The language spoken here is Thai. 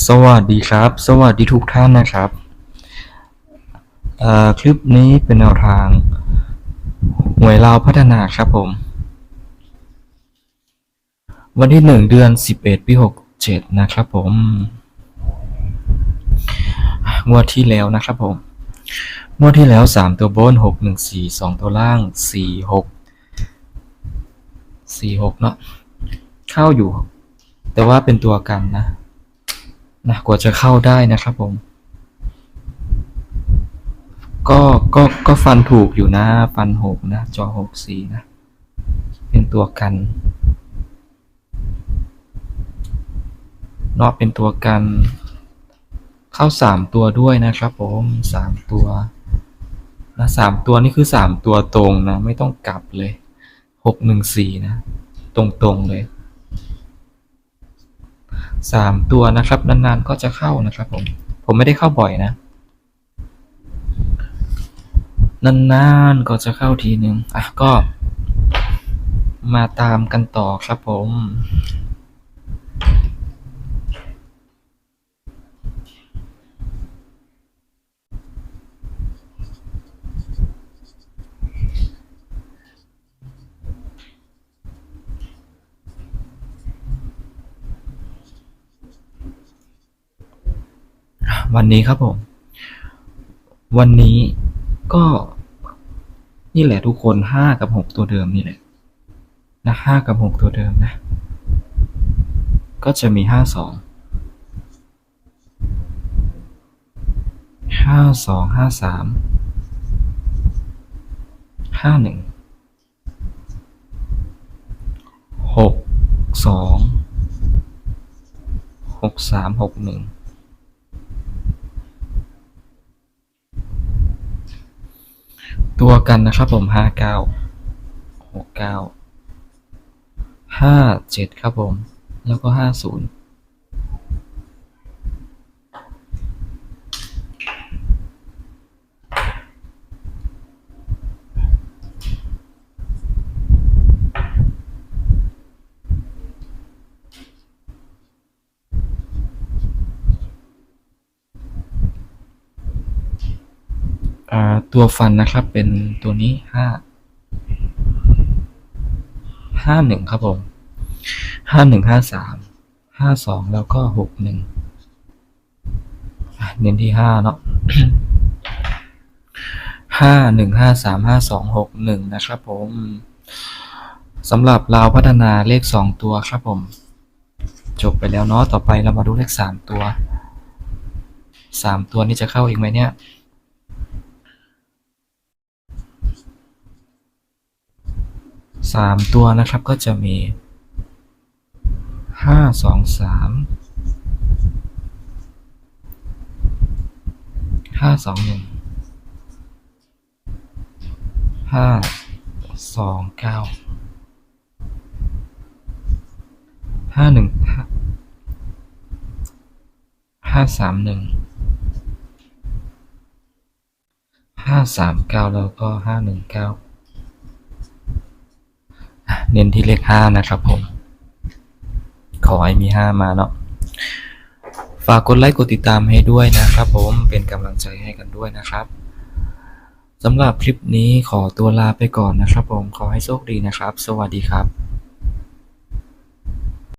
สวัสดีครับ สวัสดีทุกท่านนะครับ คลิปนี้เป็นแนวทางหวยลาวพัฒนาครับผม วันที่หนึ่งเดือนสิบเอ็ดปีหกเจ็ดนะครับผมงวดที่แล้วนะครับผมงวดที่แล้วสามตัวบนหกหนึ่งสี่สองตัวล่างสี่หกสี่หกเนาะเข้าอยู่ แต่ว่าเป็นตัวกันนะ นะกว่าจะเข้าได้นะครับผม ก็ก็ก็ฟันถูกอยู่นะ ฟันหกนะ จอหกสีนะ เป็นตัวกันเนาะเป็นตัวกัน เข้าสามตัวด้วยนะครับผมสามตัวนะสามตัวนี่คือสามตัวตรงนะ ไม่ต้องกลับเลยหกหนึ่งสี่นะ ตรงๆเลย สามตัวนะครับ นานๆก็จะเข้านะครับผม ผมไม่ได้เข้าบ่อยนะ นานๆก็จะเข้าทีนึงอะก็ มาตามกันต่อครับผม วันนี้ครับผม วันนี้ก็นี่แหละทุกคนห้ากับหกตัวเดิมนี่แหละนะห้ากับหกตัวเดิมนะ ก็จะมีห้าสองห้าสองห้าสามห้าหนึ่งหกสองหกสามหกหนึ่ง ตัวกันนะครับผมห้าเก้าหกเก้าห้าเจ็ดครับผม แล้วก็ห้าศูนย์ ตัวฟันนะครับเป็นตัวนี้ห้าห้าหนึ่งครับผมห้าหนึ่งห้าสามห้าสองแล้วก็หกหนึ่งเน้นที่ห้าเนาะห้าหนึ่งห้าสามห้าสองหกหนึ่งนะครับผมสำหรับลาพัฒนาเลขสองตัวครับผม จบไปแล้วเนาะต่อไปเรามาดูเลขสามตัวสามตัวนี้จะเข้าอีกไหมเนี่ย สามตัวนะครับก็จะมีห้าสองสามห้าสองหนึ่งห้าสองเก้าห้าหนึ่งห้าสามหนึ่งห้าสามเก้าแล้วก็ห้าหนึ่งเก้า เน้นที่เลขห้านะครับผม ขอให้มีห้ามาเนาะ ฝากกดไลค์กดติดตามให้ด้วยนะครับผมเป็นกำลังใจให้กันด้วยนะครับสำหรับคลิปนี้ขอตัวลาไปก่อนนะครับผมขอให้โชคดีนะครับ สวัสดีครับ